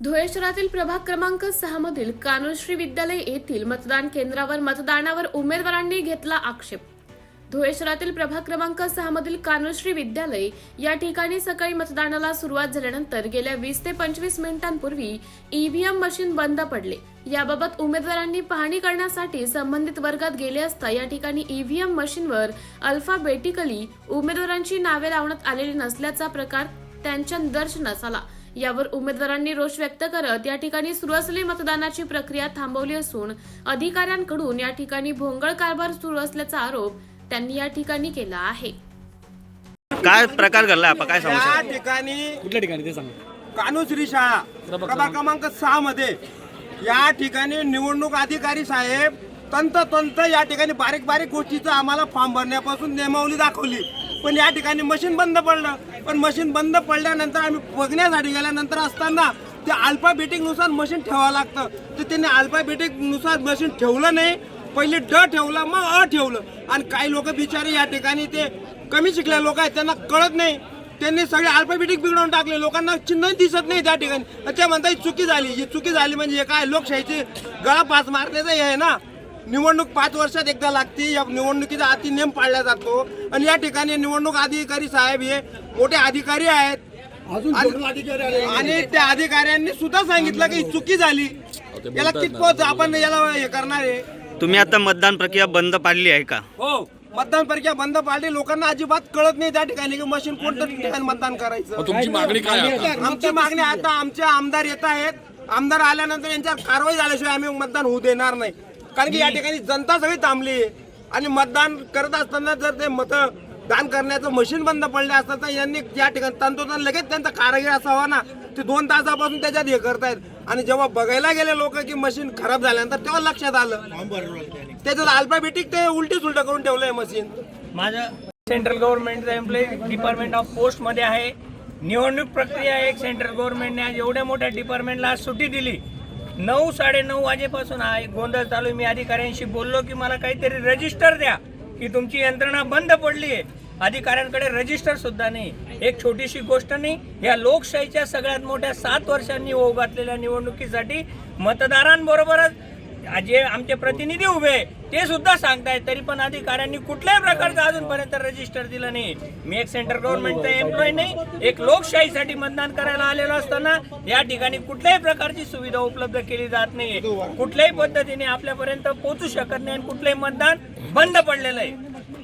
धुळे शहरातील प्रभाग क्रमांक सहा मधील कानुश्री विद्यालय येथील मतदान केंद्रावर मतदानावर उमेदवारांनी घेतला आक्षेप. धुळे शहरातील प्रभाग क्रमांक सहा मधील कानुश्री विद्यालय या ठिकाणी सकाळी मतदानाला सुरुवात झाल्यानंतर गेल्या वीस ते पंचवीस मिनिटांपूर्वी ईव्हीएम मशीन बंद पडले. याबाबत उमेदवारांनी पाहणी करण्यासाठी संबंधित वर्गात गेले असता या ठिकाणी ईव्हीएम मशीनवर अल्फाबेटिकली उमेदवारांची नावे लावण्यात आलेली नसल्याचा प्रकार त्यांच्या निदर्शनास आला. यावर उमेदवारांनी रोष व्यक्त करत या ठिकाणी सुरू असलेली मतदानाची प्रक्रिया थांबवली असून अधिकाऱ्यांकडून या ठिकाणी भोंगळ कारभार सुरू असल्याचा आरोप त्यांनी या ठिकाणी केला आहे. काय प्रकार घडला? आपण काय सांगू या शकता? ठिकाणी कुठल्या ठिकाणी ते सांगा. कानुश्री शाळा प्रभाग क्रमांक सहा मध्ये या ठिकाणी निवडणूक अधिकारी साहेब तंततंत या ठिकाणी बारीक बारीक गोष्टीचं आम्हाला फॉर्म भरण्यापासून नियमावली दाखवली. पण या ठिकाणी मशीन बंद पडलं. पण मशीन बंद पडल्यानंतर आम्ही बघण्यासाठी गेल्यानंतर असताना ते अल्फाबेटिकनुसार मशीन ठेवावं लागतं. तर त्यांनी अल्फाबेटिकनुसार मशीन ठेवलं नाही. पहिले ड ठेवलं मग अ ठेवलं. आणि काही लोक बिचारे या ठिकाणी ते कमी शिकले लोक आहेत त्यांना कळत नाही. त्यांनी सगळे अल्फाबेटिक बिघडवून टाकले. लोकांना चिन्ह दिसत नाही त्या ठिकाणी. ते म्हणतात ही चुकी झाली. ही चुकी झाली म्हणजे हे काय लोकशाहीची गळा पास मारण्याचं हे आहे ना? निवडणूक पाच वर्षात एकदा लागते. या निवडणुकीचा अति नियम पाळला जातो. आणि या ठिकाणी निवडणूक अधिकारी साहेब हे मोठे अधिकारी आहेत. आणि आणि त्या अधिकाऱ्यांनी सुद्धा सांगितलं की ही चुकी झाली. याला कितपत आपण याला हे करणार आहे? तुम्ही आता मतदान प्रक्रिया बंद पाडली आहे का? हो. मतदान प्रक्रिया बंद पाडली. लोकांना अजिबात कळत नाही त्या ठिकाणी की मशीन कोणत्या ठिकाणी मतदान करायचं. तुमची मागणी काय आहे आता? आमची मागणी आता आमचे आमदार येत आहेत. आमदार आल्यानंतर यांच्यावर कारवाई झाल्याशिवाय आम्ही मतदान होऊ देणार नाही. कारण की या ठिकाणी जनता सगळी थांबली आहे आणि मतदान करत असताना जर ते मत दान करण्याचं मशीन बंद पडले असतं तर यांनी या ठिकाणी तंतोतंत लगेच त्यांचा कारागीर असावा ना. ते दोन तासापासून त्याच्यात हे करतायत. आणि जेव्हा बघायला गेले लोक की मशीन खराब झाल्यानंतर तेव्हा लक्षात आलं. त्याच्यात अल्फाबेटिक ते उलटी सुलट करून ठेवलंय मशीन. माझं सेंट्रल गव्हर्नमेंटचा एम्प्लॉई डिपार्टमेंट ऑफ पोस्टमध्ये आहे. निवडणूक प्रक्रिया एक सेंट्रल गव्हर्नमेंटने आज एवढ्या मोठ्या डिपार्टमेंटला आज सुट्टी दिली. नऊ साडेनऊ वाजेपासून हा गोंधळ चालू आहे. मी अधिकाऱ्यांशी बोललो की मला काहीतरी रजिस्टर द्या की तुमची यंत्रणा बंद पडली आहे अधिकाऱ्यांकडे रजिस्टर सुद्धा नाही एक छोटीशी गोष्ट नाही या लोकशाहीच्या सगळ्यात मोठ्या सात वर्षांनी ओघातलेल्या घातलेल्या निवडणुकीसाठी मतदारांबरोबरच जे आमचे प्रतिनिधी उभे ते सुद्धा सांगतायत तरी पण अधिकाऱ्यांनी कुठल्याही प्रकारचं अजूनपर्यंत रजिस्टर दिलं नाही. मी एक सेंट्रल गव्हर्नमेंटचा एम्प्लॉय नाही एक लोकशाहीसाठी मतदान करायला आलेलो असताना या ठिकाणी कुठल्याही प्रकारची सुविधा उपलब्ध केली जात नाही. कुठल्याही पद्धतीने आपल्यापर्यंत पोहोचू शकत नाही आणि कुठलंही मतदान बंद पडलेलं आहे.